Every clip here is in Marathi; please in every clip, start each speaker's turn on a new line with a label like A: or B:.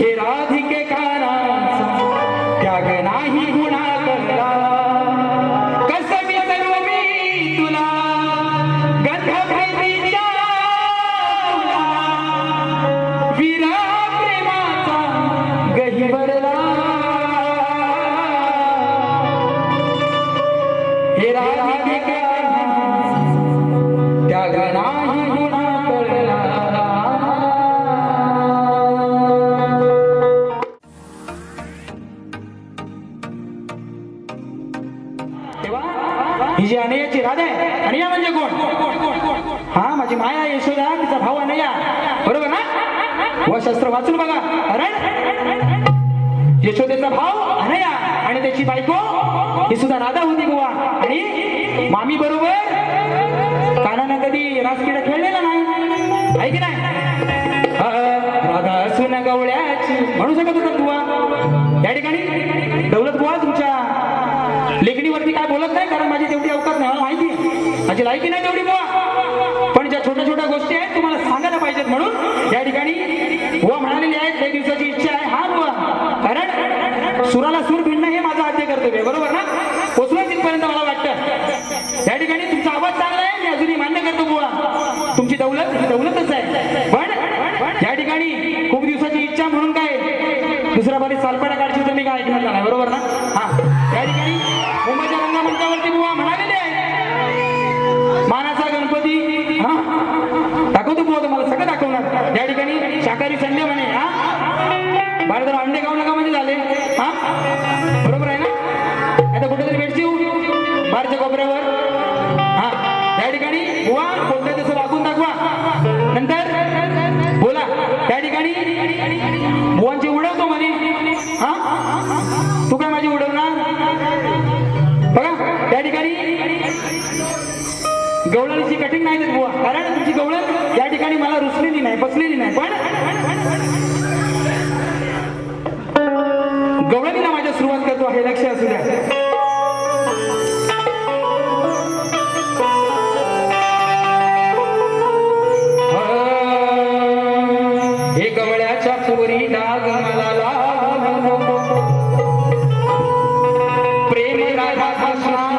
A: हे राधे म्हणजे तिची जी अनयाची राधा आहे अनया म्हणजे कोण? हा माझी माया यशोदा तिचा भाऊ अनया. बरोबर ना? व शस्त्र वाचून बघा. कारण यशोदेचा भाऊ अनया आणि त्याची बायको ही सुद्धा राधा होती बुवा. आणि मामी बरोबर कानानं कधी रासक्रीडा खेळलेला नाही. आहे की नाही? राधा असून गवळ्याची म्हणू शकत होता बुवा. या ठिकाणी दौलत बुवा तुमच्या लेखणीवरती काय बोलत नाही कारण माझी तेवढी अवकाश नाही मला माहिती आहे. लायकी नाही तेवढी बुवा. पण ज्या छोट्या छोट्या गोष्टी आहेत तुम्हाला सांगायला पाहिजेत म्हणून या ठिकाणी बुवा म्हणालेली आहेत एक दिवसाची इच्छा आहे. हा बुवा. कारण सुराला सूर भिडणं हे माझं आद्य कर्तव्य बरोबर ना? पोचलं तिथपर्यंत मला वाटतं. या ठिकाणी तुमचा आवाज चांगला आहे मी अजूनही मान्य करतो बुवा. तुमची दौलत दौलतच आहे. पण या ठिकाणी खूप दिवसाची इच्छा म्हणून काय? दुसऱ्या बारी सालपाडा दाखवतो बुवा तुम्हाला सगळं दाखवणार. या ठिकाणी शाकाहारी संडे म्हणे हा? बाहेर जर अंडे गाव म्हणजे झाले. हा? बरोबर आहे ना? आता कुठेतरी भेटशीव बाहेरच्या कोपऱ्यावर. हा? त्या ठिकाणी बुवा कोणत्या तसं वागून दाखवा. नंतर बोला. त्या ठिकाणी बुवांची उडवतो म्हणे. हा? तू काय माझी उडवणार? बघा त्या ठिकाणी गवळणीची कठीण नाही देत बुवा. कारण तुमची गवळण ठिकाणी मला रुचलेली नाही बसलेली नाही. पण गवळणीला माझ्या सुरुवात करतो हे लक्ष असू द्या. हे गवळ्याच्या डाग मला प्रेम राधा कृष्णास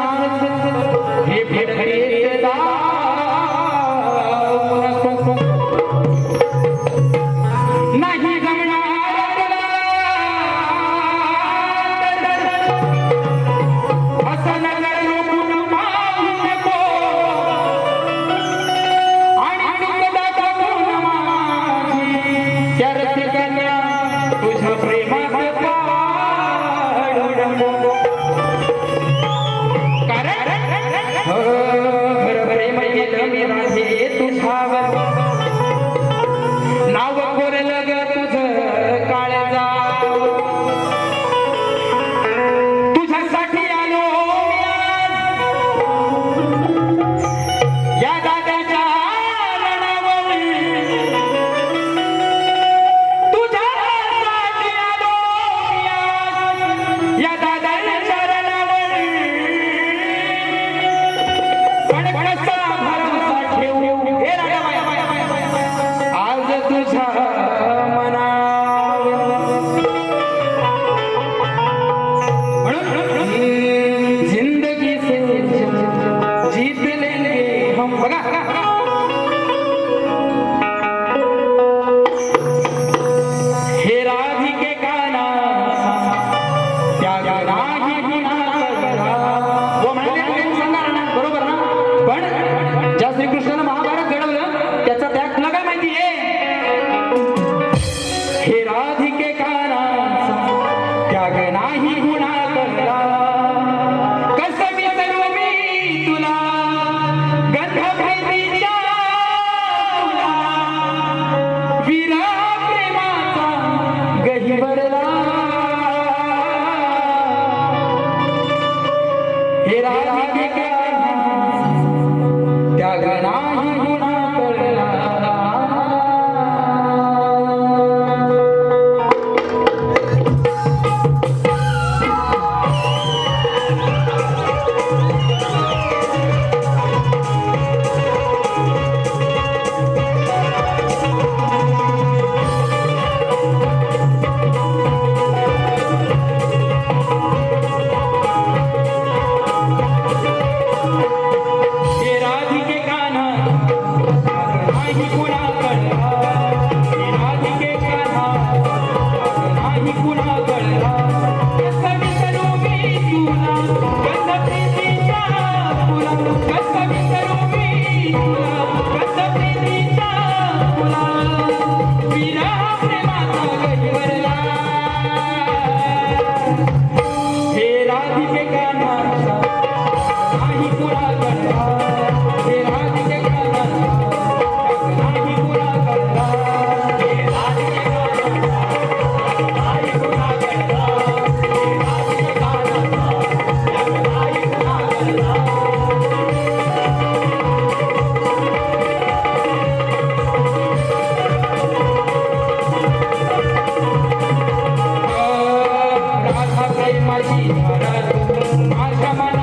A: Alcamara.